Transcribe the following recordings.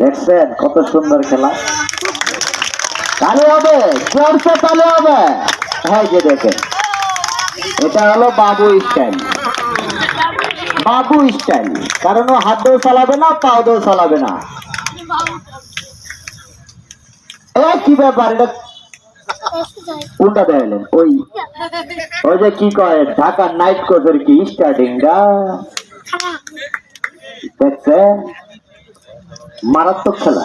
দেখছেন কত সুন্দর খেলা। তালে হবে, জোরসে তালে হবে। হ্যাঁ যে দেখেন, এটা হলো বাবু স্টাইল বাবু স্টাইল কারণ ও হাত দিয়েও চালাবে না, পাও দিয়েও চালাবে না। কি ব্যাপার, এটা কোনটা দেখালেন ওই ওই যে কি কয় ঢাকা নাইট কোচের কি স্টার্টিং দেখছেন? মারাত্মক খেলা।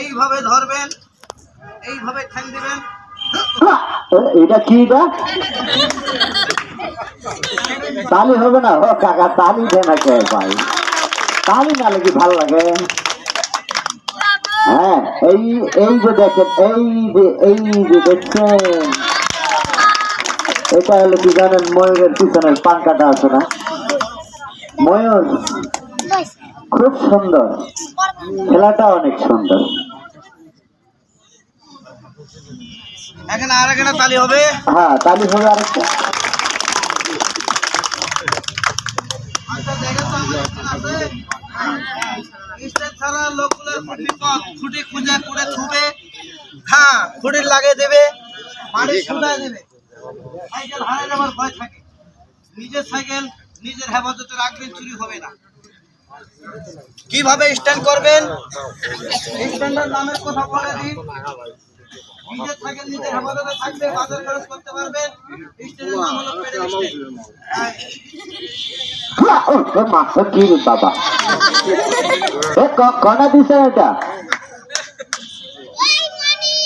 এইভাবে ধরবেন এইভাবে ঠ্যাং দিবেন। এটা কি এটা? তালি হবে না ও কাকা তালি দে না কে ভাই। তালি না কি ভালো লাগে? হ্যাঁ এই এই যে দেখেন এই যে এই যে দেখছেন। এটা হলো কি জানেন ময়ূরের পিছনের পাঙ্কাটা আছে না? ময়ূর? খুব সুন্দর। খেলাটা অনেক সুন্দর। এখানে আর এখানে তালি হবে। হ্যাঁ তালি হবে আরেকটা। আচ্ছা ছাড়া লোকগুলো খুঁটি খুঁজে করে ছুবে। হ্যাঁ খুঁটি লাগিয়ে দেবে। মাটি শুনায় দেবে। সাইকেল হারাই যাওয়ার ভয় থাকে। নিজের সাইকেল নিজের হেফাজতে রাখবেন, চুরি হবে না। কীভাবে স্ট্যান্ড করবেন? স্ট্যান্ডের নামের কথা বলে দিন। কি এটা?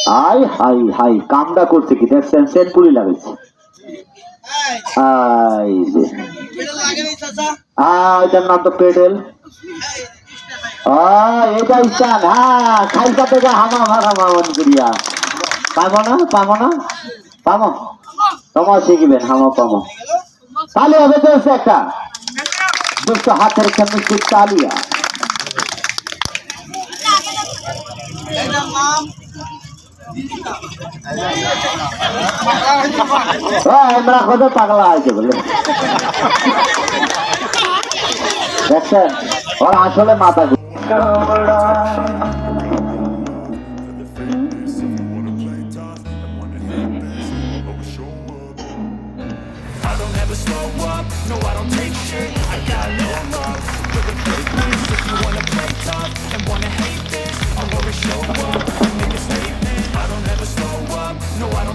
হাই হাই কামটা করছে কি? দেখছেন সেন পুলি লাগাইছে এই, আই যে পেডেল লাগেনি চাচা আ এটার নাম তো পেডেল। এটা ইস্টান হ্যাঁ খাইটা থেকে হামা হামা মন করিয়া। পাবো না পাবো না? পাবো তোমার শিখবেন, হামা পাবো তাহলে হবে তো একটা। দুটো হাতের খেলতে তালিয়া। এটার নাম আমরা কত পাগলা আছে বলে দেখছেন ওর আসলে মাথা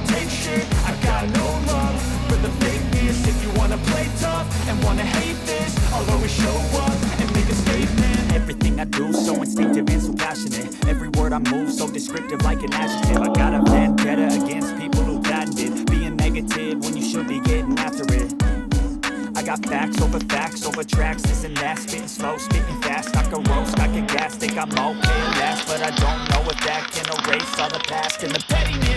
take shit. I got no love for the fakeness. If you wanna play tough and wanna hate this I'll always show up and make a statement. Everything I do so instinctive and so passionate. Every word I move so descriptive like an adjective. I got a vendetta against people who patented Being negative when you should be getting after it. I got facts over facts over tracks, this and that. Spitting slow, spitting fast, I can roast, I can gas Think I'm okay at last, but I don't know if that can erase all the past And the pettiness,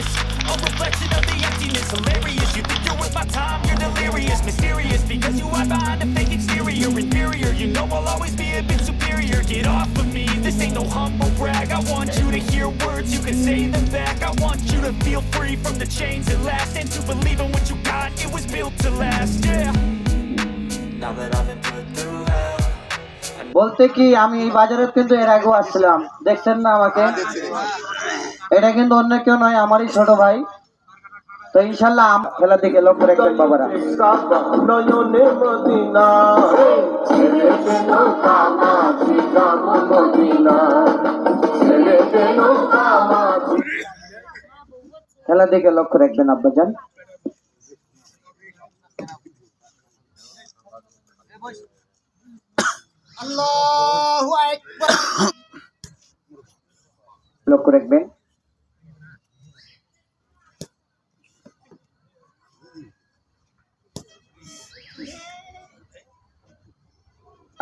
of the emptiness Hilarious, you think you're worth my time, you're delirious Mysterious, because you hide behind a fake exterior Inferior, you know I'll always be a bit superior Get off of me, this ain't no humble brag I want you to hear words, you can say them back I want you to feel free from the chains that last And to believe in what you got, it was built to last, yeah Now that I've been put through hell বলতে কি আমি এই বাজারে কিন্তু এর আগেও আসছিলাম দেখছেন না আমাকে এটা কিন্তু অন্য কেউ নয় আমারই ছোট ভাই তো ইনশাল্লাহ খেলা দিকে লক্ষ্য রাখবেন বাবারা। খেলা দিকে লক্ষ্য রাখবেন আব্বাজান। লক্ষ্য রাখবেন।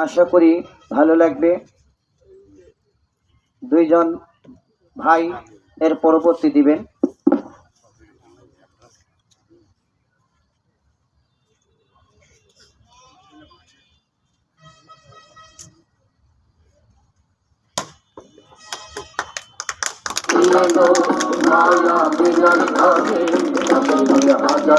আশা করি ভালো লাগবে। দুইজন ভাই এর পরবর্তী দিবেন। মায়া বিনার ঘরে হাজার